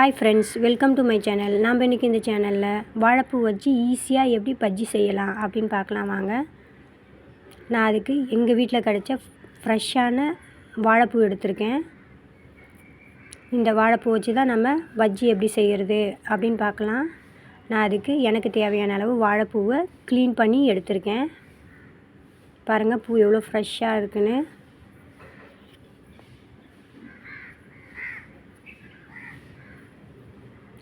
Hi friends welcome to my channel நாம் இன்றைக்கி இந்த சேனலில் வாழைப்பூ வச்சு ஈஸியாக எப்படி பஜ்ஜி செய்யலாம் அப்படின்னு பார்க்கலாம் வாங்க. நான் அதுக்கு எங்கள் வீட்டில் கிடச்ச ஃப்ரெஷ்ஷான வாழைப்பூ எடுத்திருக்கேன். இந்த வாழைப்பூ வச்சு தான் நம்ம பஜ்ஜி எப்படி செய்கிறது அப்படின்னு பார்க்கலாம். நான் அதுக்கு எனக்கு தேவையான அளவு வாழைப்பூவை க்ளீன் பண்ணி எடுத்திருக்கேன். பாருங்கள் பூ எவ்வளோ ஃப்ரெஷ்ஷாக இருக்குன்னு.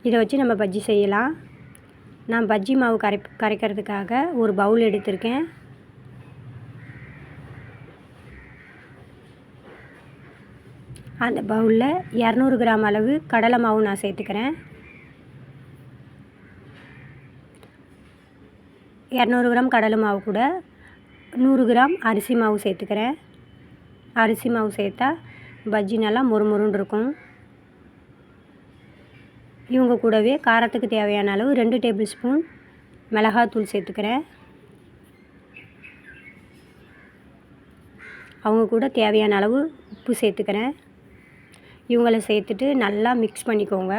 இதை வச்சு நம்ம பஜ்ஜி செய்யலாம். நான் பஜ்ஜி மாவு கரை கரைக்கிறதுக்காக ஒரு பவுல் எடுத்திருக்கேன். அந்த பவுலில் இரநூறு கிராம் அளவு கடலை மாவு நான் சேர்த்துக்கிறேன். இரநூறு கிராம் கடலை மாவு கூட நூறு கிராம் அரிசி மாவு சேர்த்துக்கிறேன். அரிசி மாவு சேர்த்தா பஜ்ஜி நல்லா மொறுமொறுன்னு இருக்கும். இவங்க கூடவே காரத்துக்கு தேவையான அளவு ரெண்டு டேபிள் ஸ்பூன் மிளகாத்தூள் சேர்த்துக்கிறேன். அவங்க கூட தேவையான அளவு உப்பு சேர்த்துக்கிறேன். இவங்களை சேர்த்துட்டு நல்லா மிக்ஸ் பண்ணிக்கோங்க.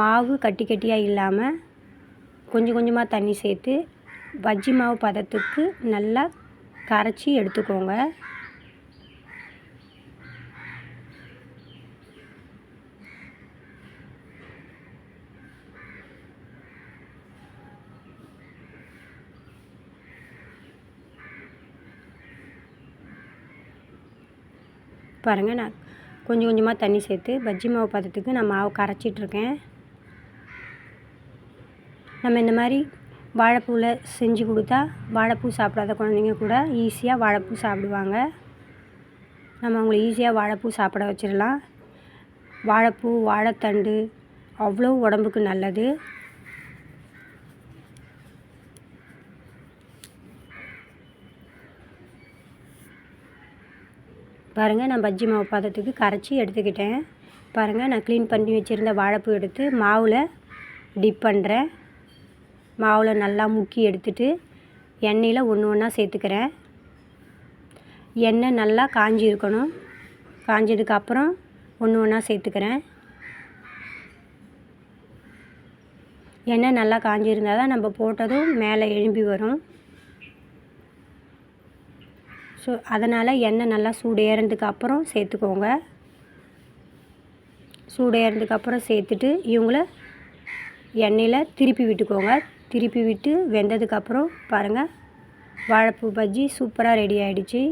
மாவு கட்டி கட்டியாக இல்லாமல் கொஞ்சம் கொஞ்சமாக தண்ணி சேர்த்து பஜ்ஜி மாவு பதத்துக்கு நல்லா கரைச்சி எடுத்துக்கோங்க. பாருங்கள் நான் கொஞ்சம் கொஞ்சமாக தண்ணி சேர்த்து பஜ்ஜி மாவு பதத்துக்கு நான் மாவு கரைச்சிட்ருக்கேன். நம்ம இந்த மாதிரி வாழைப்பூவில் செஞ்சு கொடுத்தா வாழைப்பூ சாப்பிடாத குழந்தைங்க கூட ஈஸியாக வாழைப்பூ சாப்பிடுவாங்க. நம்ம அவங்கள ஈஸியாக வாழைப்பூ சாப்பிட வச்சிடலாம். வாழைப்பூ வாழைத்தண்டு அவ்வளோ உடம்புக்கு நல்லது. பாருங்கள் நான் பஜ்ஜி மாவு பதத்துக்கு கரைச்சி எடுத்துக்கிட்டேன். பாருங்கள் நான் க்ளீன் பண்ணி வச்சுருந்த வாழைப்பூ எடுத்து மாவில் டிப் பண்ணுறேன் மாவில் நல்லா முக்கி எடுத்துட்டு எண்ணெயில் ஒன்று ஒன்றா சேர்த்துக்கிறேன். எண்ணெய் நல்லா காஞ்சி இருக்கணும் காஞ்சதுக்கப்புறம் ஒன்று ஒன்றா சேர்த்துக்கிறேன். எண்ணெய் நல்லா காஞ்சிருந்தால் தான் நம்ம போட்டதும் மேலே எழும்பி வரும். ஸோ அதனால் எண்ணெய் நல்லா சூடு அப்புறம் சேர்த்துக்கோங்க. சூடு அப்புறம் சேர்த்துட்டு இவங்கள எண்ணெயில் திருப்பி விட்டுக்கோங்க. திருப்பி விட்டு வெந்ததுக்கப்புறம் பாருங்கள் வாழைப்பூ பஜ்ஜி சூப்பராக ரெடி ஆகிடுச்சு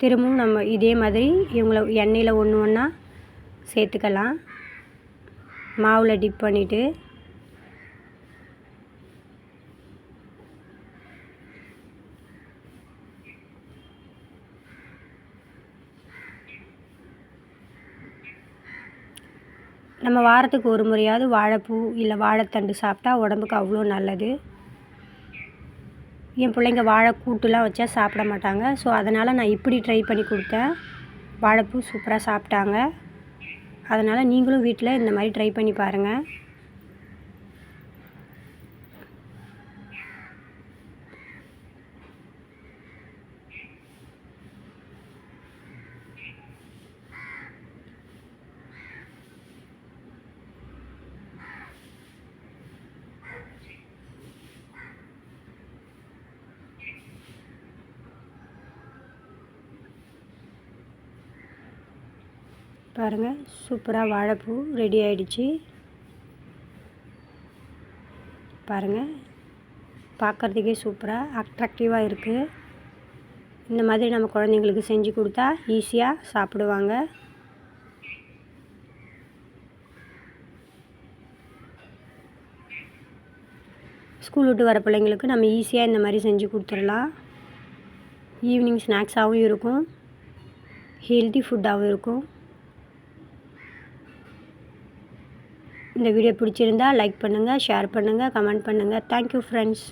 திரும்பவும் நம்ம இதே மாதிரி இவங்கள எண்ணெயில் ஒன்று ஒன்றா சேர்த்துக்கலாம். மாவில் டிப் பண்ணிவிட்டு நம்ம வாரத்துக்கு ஒரு முறையாவது வாழைப்பூ இல்லை வாழைத்தண்டு சாப்பிட்டா உடம்புக்கு அவ்வளோ நல்லது. என் பிள்ளைங்க வாழை கூட்டுலாம் வச்சா சாப்பிட மாட்டாங்க. ஸோ அதனால் நான் இப்படி ட்ரை பண்ணி கொடுத்தேன். வாழைப்பூ சூப்பராக சாப்பிட்டாங்க. அதனால் நீங்களும் வீட்டில் இந்த மாதிரி ட்ரை பண்ணி பாருங்கள் பாருங்கள் சூப்பராக வாழைப்பூ ரெடி ஆகிடுச்சு பாருங்கள் பார்க்குறதுக்கே சூப்பராக அட்ராக்டிவாக இருக்குது இந்த மாதிரி நம்ம குழந்தைங்களுக்கு செஞ்சு கொடுத்தா ஈஸியாக சாப்பிடுவாங்க. ஸ்கூல் விட்டு வர பிள்ளைங்களுக்கு நம்ம ஈஸியாக இந்த மாதிரி செஞ்சு கொடுத்துடலாம். ஈவினிங் ஸ்நாக்ஸாகவும் இருக்கும். ஹெல்த்தி ஃபுட்டாகவும் இருக்கும். இந்த வீடியோ பிடிச்சிருந்தா லைக் பண்ணுங்கள் ஷேர் பண்ணுங்கள் கமெண்ட் பண்ணுங்கள் தேங்க்யூ ஃப்ரெண்ட்ஸ்